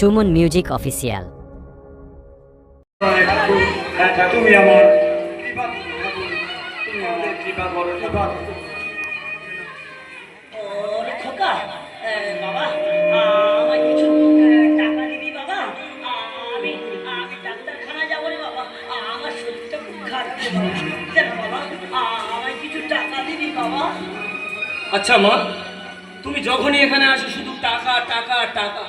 Suman music official. আচ্ছা মা তুমি যখনই এখানে আসো শুধু টাকা টাকা টাকা।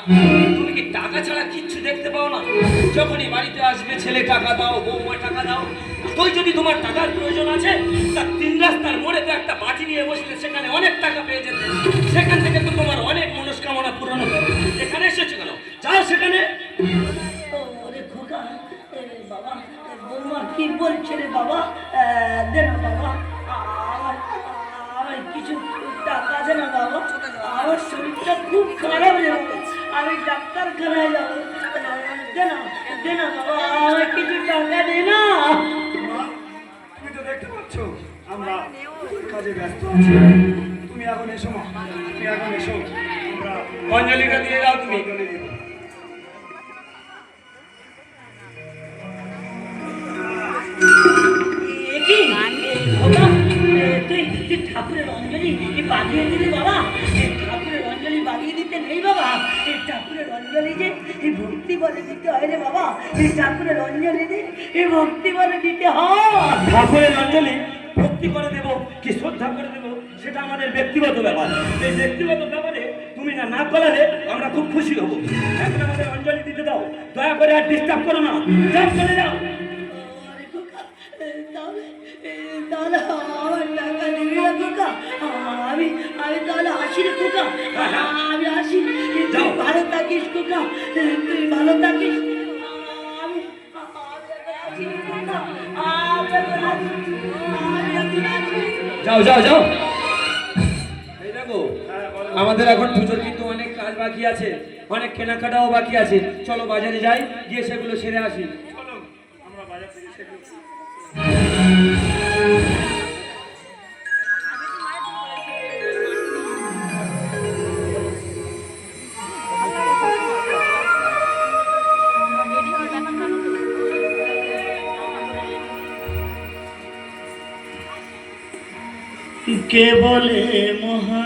তুমি কি টাকা ছাড়া কিচ্ছু দেখতে পাও না? যখনই বাড়িতে আসবে, ছেলে, টাকা দাও, বৌমা, টাকা দাও। তুই যদি তোমার টাকার প্রয়োজন আছে, তা তিন রাস্তার মোড়ে তো একটা বাটি নিয়ে বসলে সেখানে অনেক টাকা পেয়ে যেতে। সেখান থেকে তো তোমার অনেক মনস্কামনা পূরণ হবে। এখানে এসেছ কেন? যাও সেখানে। কি বলছে রে বাবা? দে না বাবা। কিছু টাকা না বাবা। খুব খারাপ আমি ডাক্তার আমি ডাক্তারখানায় যাব দে না দে না বাবা আমার কিছু টাকা দে না তুমি তো দেখতে পাচ্ছ আমরা কাজে ব্যস্ত আছি। তুমি এখন এসো। মা তুমি এখন এসো। আমরা অঞ্জলিটা দিয়ে যাও তুমি। অঞ্জলি যে এই ভক্তি বলে দিতে হয় রে বাবা। এই ঠাকুরের অঞ্জলি যে এই ভক্তি বলে দিতে হয়। ঠাকুরের অঞ্জলি ভক্তি করে দেব, কি শ্রদ্ধা করে দেব, সেটা আমাদের ব্যক্তিগত ব্যাপার। এই ব্যক্তিগত ব্যাপারে তুমি না না করালে আমরা খুব খুশি হব। এখন আমাদের অঞ্জলি দিতে দাও। দয়া করে আর ডিস্টার্ব করো না। চলে যাও তাহলে আমার টাকা না খোকা আমি আমি তাহলে আসি খোকা আমি আসি তুই। ভালো থাকিস খোকা তুই ভালো থাকিস। যাও যাও যাও আমাদের এখন পুজোর কিন্তু অনেক কাজ বাকি আছে, অনেক কেনাকাটাও বাকি আছে চলো বাজারে যাই, গিয়ে সেগুলো সেরে আসি চলো, আমরা বাজার থেকে সেগুলো কে বলে মহা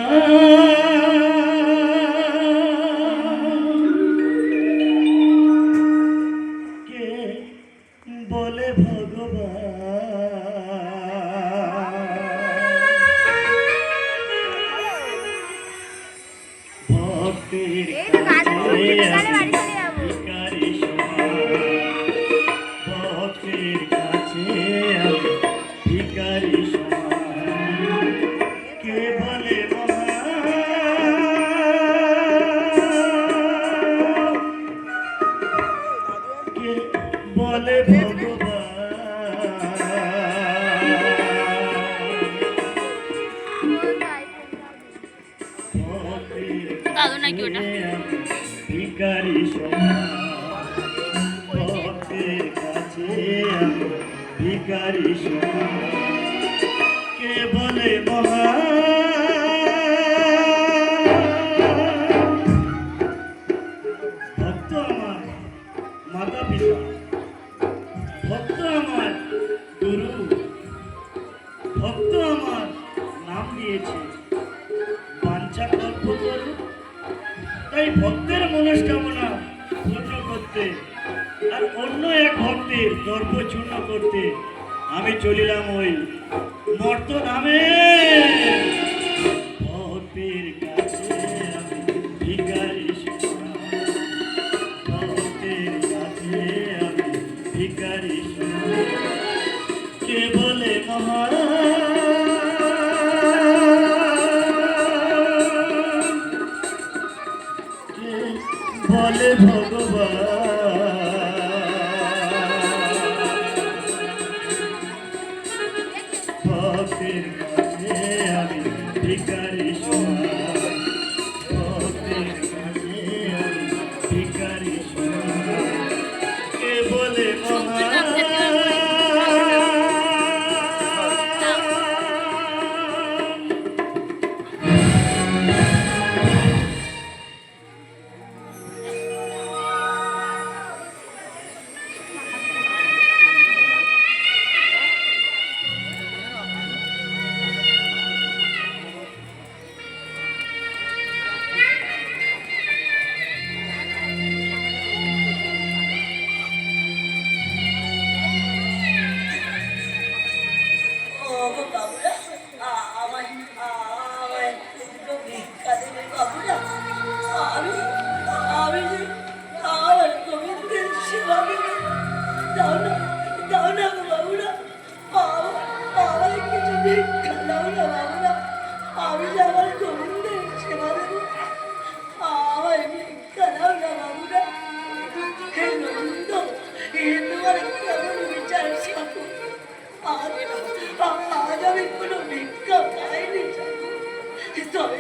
তবে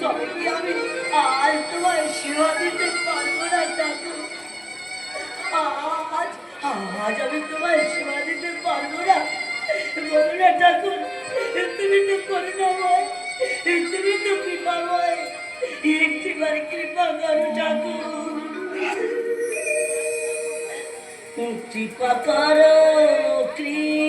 তবে কি আমি আর তোমার সেবা দিতে পারব না চাকু আজ আজ আমি তোমার সেবা দিতে পারব না। বলো না ঠাকুর তুমি তো করুণাময় তুমি তো কৃপাময় একটিবার কৃপা করো ঠাকুর কৃপা করো, কৃপা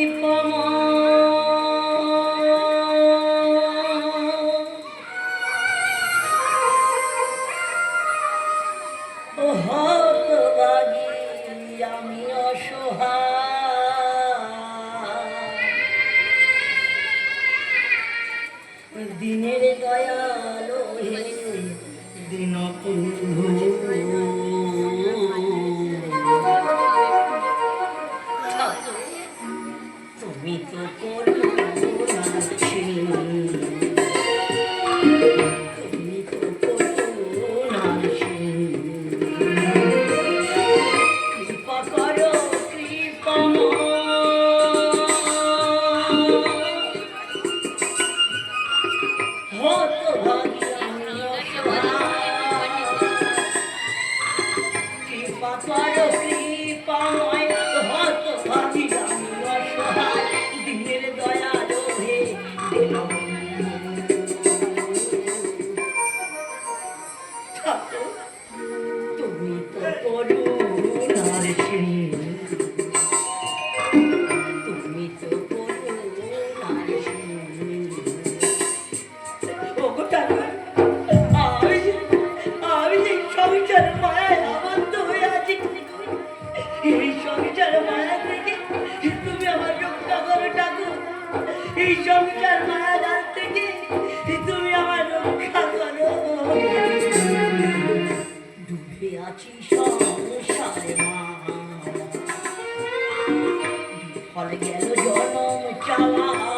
হয়ে গেল জনম চালা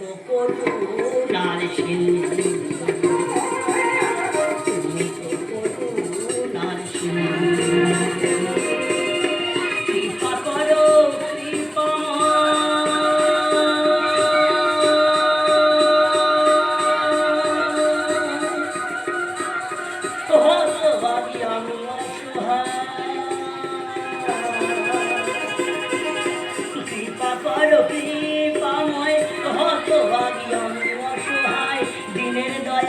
কত করুণার সিন্ধু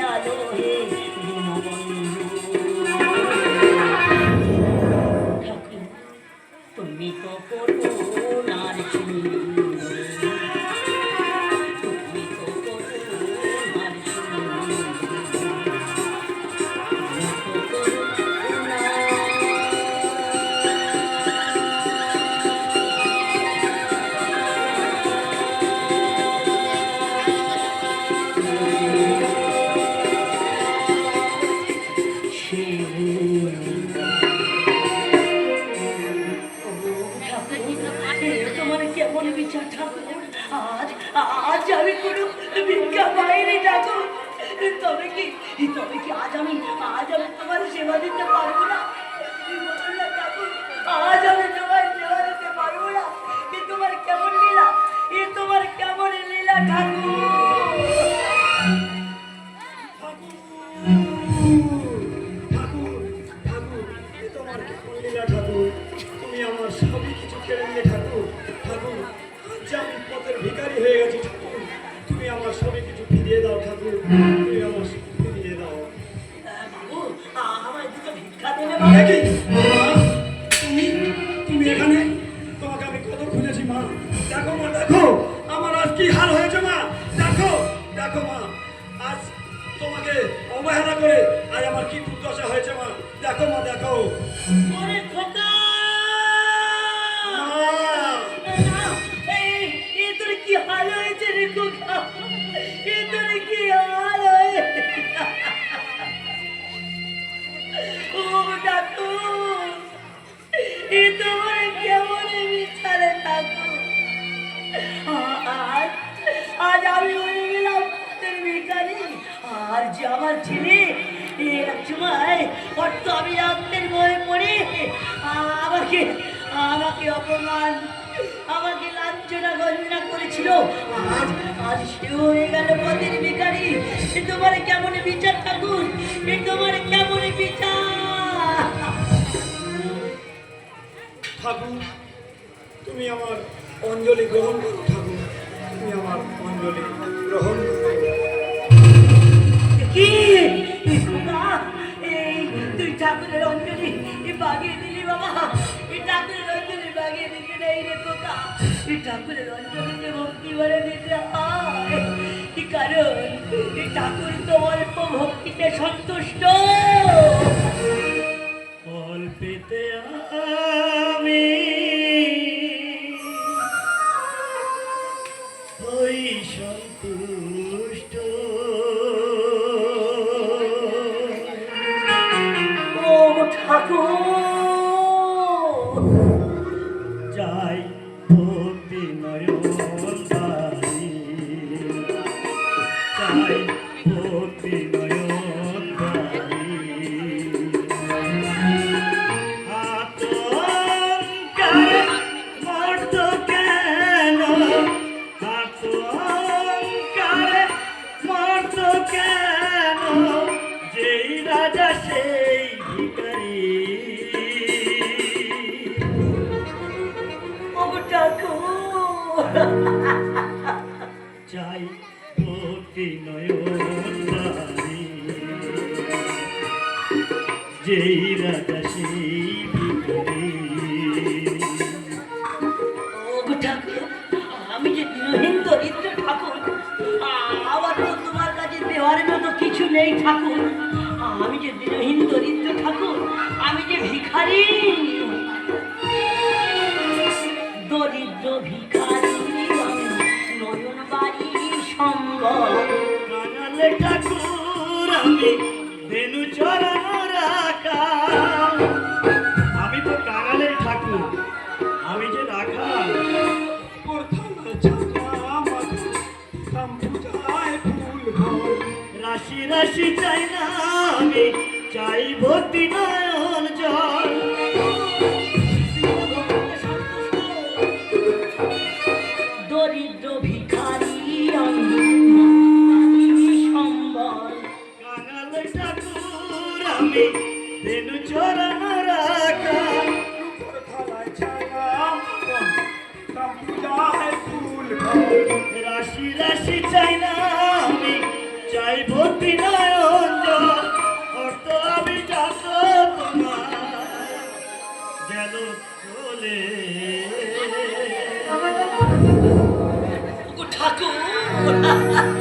আলো হে কেমন বিচার ঠাকুর আজ আজ আমি কোনো ভিক্ষা তবে কি তবে কি আজ আমি আজ আমি তোমার সেবা দিতে পারব না। আজ আমি তুমি আমার আর যে আমার ছেলে আমি রাত্রের বয়ে পড়ে আমাকে আমাকে অপমান, আমাকে লাঞ্ছনা গঞ্জনা করেছিল। আজ আজ সে হয়ে গেল পদের ভিখারি। এ তোমার কেমন বিচার, ঠাকুর? এ তোমার কেমন বিচার? ঠাকুর, তুমি আমার অঞ্জলি গ্রহণ করো, ঠাকুর। তুমি আমার অঞ্জলি গ্রহণ করো। কি? এই তুই ঠাকুরের অঞ্জলি বাগিয়ে দিলি বাবা। এই ঠাকুরের অঞ্জলি বাগিয়ে দিতে এই রে কোথা এই ঠাকুরের অঞ্জলিতে ভক্তি ভরে দিতে হয়। কারণ? এই ঠাকুর তো অল্প ভক্তিতে সন্তুষ্ট। ঠাকুর। আমি যে দিনহীন দরিদ্র ঠাকুর, আমি যে ভিখারি। দরিদ্র ভিখারি নয়ন বাড়ি সম্ভব ঠাকুর, আমি আমি তো কাঙালের ঠাকুর, আমি যে রাখা রাশি চাই না আমি চাই ভক্তি নয়ন জল। দরিদ্র ভিখারি সম্বল কাঙাল ঠাকুর আমি বেনু চরণ রাখা। রাশি রাশি চাই না চাই ভক্তি নয়ন জল অর্থ আমি যত তোমার যেন চলে। ঠাকুর।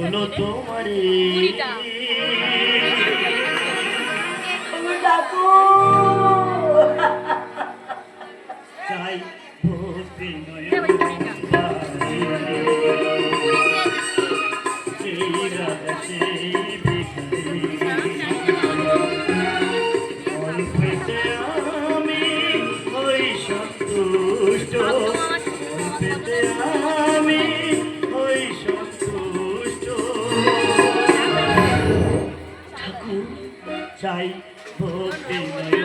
ભૂલો તો મારી. চাই ভক্তি